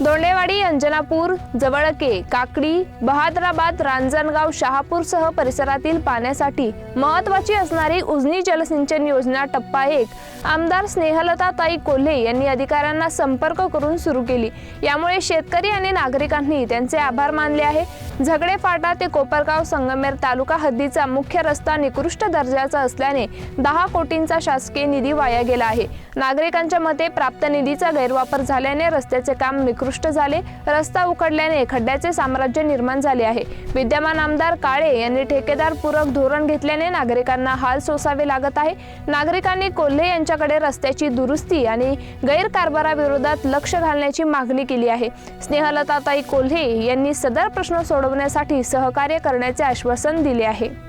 दोंडेवाडी अंजनापूर जवळके काकडी बहादराबाद रांजणगाव शहापूरसह परिसरातील पाण्यासाठी महत्वाची असणारी उजनी जलसिंचन योजना टप्पा एक. आमदार स्नेहलताताई कोल्हे यांनी अधिकाऱ्यांना संपर्क करून सुरू केली. यामुळे शेतकरी आणि नागरिकांनी त्यांचे आभार मानले आहे. झगडे फाटा ते कोपरगाव संगमेर तालुका हद्दीचा मुख्य रस्ता निकृष्ट दर्जाचा असल्याने दहा कोटींचा शासकीय निधी वाया गेला आहे. नागरिकांच्या मते प्राप्त निधीचा गैरवापर झाल्याने रस्त्याचे काम निकृष्ट झाले. रस्ता उकडल्याने खड्ड्याचे साम्राज्य निर्माण झाले आहे. विद्यमान आमदार काळे यांनी ठेकेदार पूरक धोरण घेतल्याने नागरिकांना हाल सोसावे लागत आहे. नागरिकांनी कोल्हे यांच्याकडे रस्त्याची दुरुस्ती आणि गैरकारभाराविरोधात लक्ष घालण्याची मागणी केली आहे. स्नेहलताताई कोल्हे यांनी सदर प्रश्न सोडवण्यासाठी सहकार्य करण्याचे आश्वासन दिले आहे.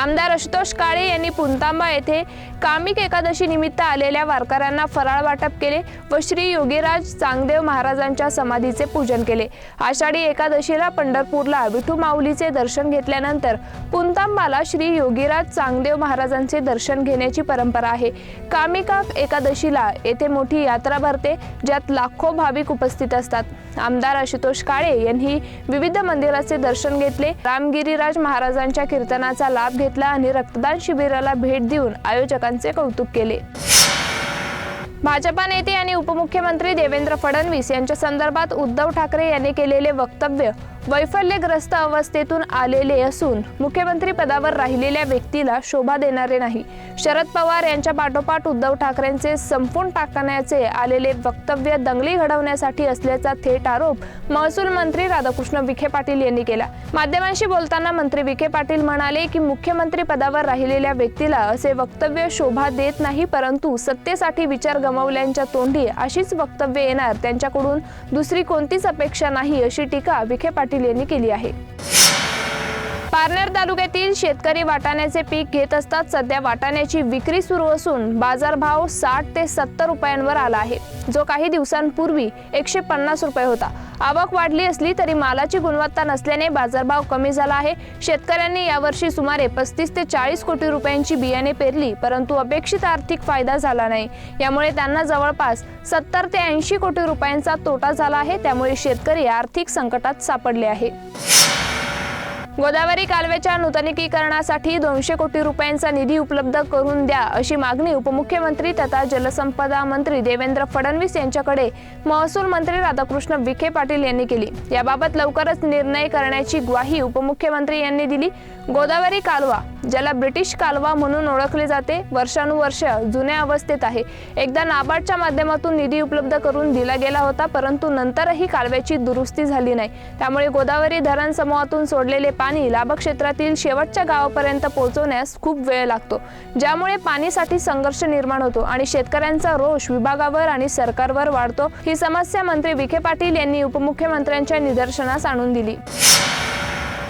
आमदार आशुतोष काळे यांनी पुंतांबा येथे कामिक एकादशी निमित्त आलेल्या वारकऱ्यांना फराळ वाटप केले व श्री योगीराज चांगदेव महाराजांच्या समाधीचे पूजन केले. आषाढी एकादशीला पंढरपूरला विठू माऊलीचे दर्शन घेतल्यानंतर पुंतांबाला श्री योगीराज चांगदेव महाराजांचे दर्शन घेण्याची परंपरा आहे. कामिका एकादशीला येथे मोठी यात्रा भरते ज्यात लाखो भाविक उपस्थित असतात. आमदार आशुतोष काळे यांनी विविध मंदिराचे दर्शन घेतले. रामगिरीराज महाराजांच्या कीर्तनाचा लाभ घेतला. आणि रक्तदान शिबिराला भेट देऊन आयोजकांचे कौतुक केले. भाजपा नेते आणि उपमुख्यमंत्री देवेंद्र फडणवीस यांच्या संदर्भात उद्धव ठाकरे यांनी केलेले वक्तव्य वैफल्यग्रस्त अवस्थेतून आलेले असून मुख्यमंत्री पदावर राहिलेल्या व्यक्तीला शोभा देणारे नाही. शरद पवार यांच्या पाठोपाठ उद्धव ठाकरेंचे संपून टाकण्याचे आलेले वक्तव्य दंगली घडवण्यासाठी असल्याचा थेट आरोप महसूल मंत्री राधाकृष्ण विखे पाटील यांनी केला. माध्यमांशी बोलताना मंत्री विखे पाटील म्हणाले की मुख्यमंत्री पदावर राहिलेल्या व्यक्तीला असे वक्तव्य शोभा देत नाही परंतु सत्तेसाठी विचार गमावल्यांच्या तोंडी अशीच वक्तव्य येणार त्यांच्याकडून दुसरी कोणतीच अपेक्षा नाही अशी टीका विखे पाटील यांनी केली आहे. पारनेर तालुक्यातील शेतकरी वाटाण्याचे पीक घेत असतात. सध्या वाटाण्याची विक्री सुरू असून बाजारभाव साठ ते सत्तर रुपयांवर आला आहे. जो काही दिवसांपूर्वी एकशे पन्नास रुपये होता. आवक वाढली असली तरी मालाची गुणवत्ता नसल्याने बाजारभाव कमी झाला आहे. शेतकऱ्यांनी यावर्षी सुमारे पस्तीस ते चाळीस कोटी रुपयांची बियाणे पेरली परंतु अपेक्षित आर्थिक फायदा झाला नाही. यामुळे त्यांना जवळपास सत्तर ते ऐंशी कोटी रुपयांचा तोटा झाला आहे. त्यामुळे शेतकरी आर्थिक संकटात सापडले आहे गोदावरी कालव्याच्या नूतनीकरणासाठी दोनशे कोटी रुपयांचा निधी उपलब्ध करून द्या अशी मागणी उपमुख्यमंत्री तथा जलसंपदा मंत्री देवेंद्र फडणवीस यांच्याकडे महसूल मंत्री राधाकृष्ण विखे पाटील यांनी केली. याबाबत लवकरच निर्णय करण्याची ग्वाही उपमुख्यमंत्री यांनी दिली. गोदावरी कालवा ज्याला ब्रिटिश कालवा म्हणून ओळखले जाते वर्षानुवर्ष जुन्या अवस्थेत आहे. एकदा नाबार्डच्या माध्यमातून निधी उपलब्ध करून दिला गेला होता परंतु नंतरही कालव्याची दुरुस्ती झाली नाही. त्यामुळे गोदावरी धरण समूहातून सोडलेले पाणी लाभक्षेत्रातील शेवटच्या गावापर्यंत पोहोचवण्यास खूप वेळ लागतो ज्यामुळे पाणीसाठी संघर्ष निर्माण होतो आणि शेतकऱ्यांचा रोष विभागावर आणि सरकारवर वाढतो. ही समस्या मंत्री विखे पाटील यांनी उपमुख्यमंत्र्यांच्या निदर्शनास आणून दिली.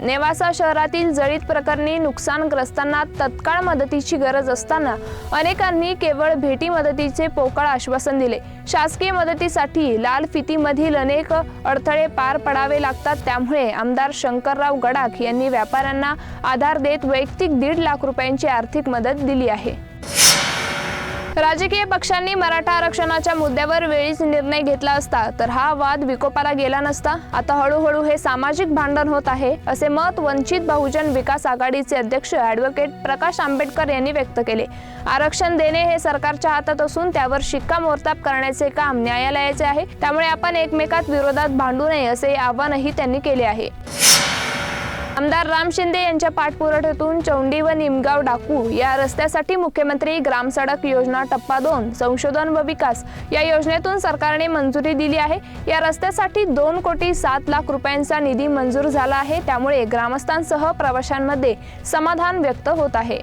नेवासा शहरातील जळीत प्रकरणी नुकसानग्रस्तांना तत्काळ मदतीची गरज असताना अनेकांनी केवळ भेटी मदतीचे पोकळ आश्वासन दिले. शासकीय मदतीसाठी लाल फितीमधील अनेक अडथळे पार पडावे लागतात त्यामुळे आमदार शंकरराव गडाख यांनी व्यापाऱ्यांना आधार देत वैयक्तिक दीड लाख रुपयांची आर्थिक मदत दिली आहे. राजकीय पक्षांनी मराठा आरक्षणाच्या मुद्द्यावर वेळीच निर्णय घेतला असता तर हा वाद विकोपाला गेला नसता. आता हळूहळू हे सामाजिक भांडण होत आहे असे मत वंचित बहुजन विकास आघाडीचे अध्यक्ष ॲडव्होकेट प्रकाश आंबेडकर यांनी व्यक्त केले. आरक्षण देणे हे सरकारच्या हातात असून त्यावर शिक्कामोर्तब करण्याचे काम न्यायालयाचे आहे. त्यामुळे आपण एकमेकात विरोधात भांडू नये असे आवाहनही त्यांनी केले आहे. आमदार राम शिंदे यांच्या पाठपुराठ्यातून चौंडी व निमगाव डाकू या रस्त्यासाठी मुख्यमंत्री ग्रामसडक योजना टप्पा दोन संशोधन व विकास या योजनेतून सरकारने मंजुरी दिली आहे. या रस्त्यासाठी दोन कोटी सात लाख रुपयांचा निधी मंजूर झाला आहे. त्यामुळे ग्रामस्थांसह प्रवाशांमध्ये समाधान व्यक्त होत आहे.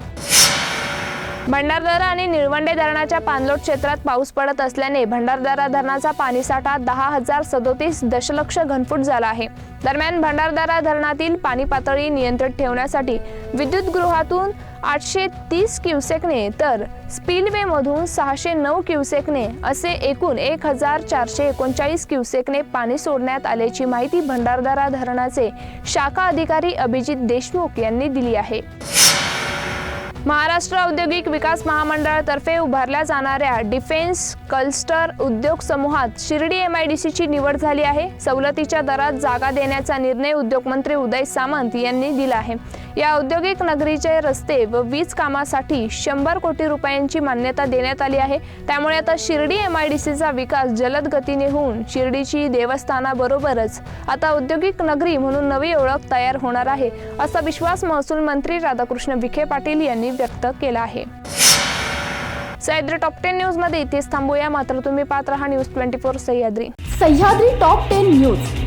भंडारदरा आणि निळवंडे धरणाच्या पाणलोट क्षेत्रात पाऊस पडत असल्याने भंडारदरा धरणाचा पाणीसाठा दहा हजार सदोतीस दशलक्ष घनफूट झाला आहे. दरम्यान भंडारदरा धरणातील पाणी पातळी नियंत्रित ठेवण्यासाठी विद्युत गृहातून आठशे तीस क्युसेकने तर स्पिलवेमधून सहाशे नऊ क्युसेकने असे एकूण एक हजार चारशे एकोणचाळीस क्युसेकने पाणी सोडण्यात आल्याची माहिती भंडारदरा धरणाचे शाखा अधिकारी अभिजित देशमुख यांनी दिली आहे. महाराष्ट्र औद्योगिक विकास महामंडळातर्फे उभारल्या जाणाऱ्या डिफेन्स कल्स्टर उद्योग समूहात शिर्डी एम आय डी सीची निवड झाली आहे. सवलतीच्या दरात जागा देण्याचा निर्णय उद्योगमंत्री उदय सामंत यांनी दिला आहे. या औद्योगिक नगरीचे रस्ते व वीज कामासाठी शंभर कोटी रुपयांची मान्यता देण्यात आली आहे. त्यामुळे आता शिर्डी एम आय डी सीचा विकास जलद गतीने होऊन शिर्डीची देवस्थानाबरोबरच आता औद्योगिक नगरी म्हणून नवी ओळख तयार होणार आहे असा विश्वास महसूल मंत्री राधाकृष्ण विखे पाटील यांनी व्यक्त केला आहे. सह्याद्री टॉप टेन न्यूजमध्ये इथेच थांबूया. मात्र तुम्ही पाहत राहा news twenty four Sahyadri. Sahyadri top ten news.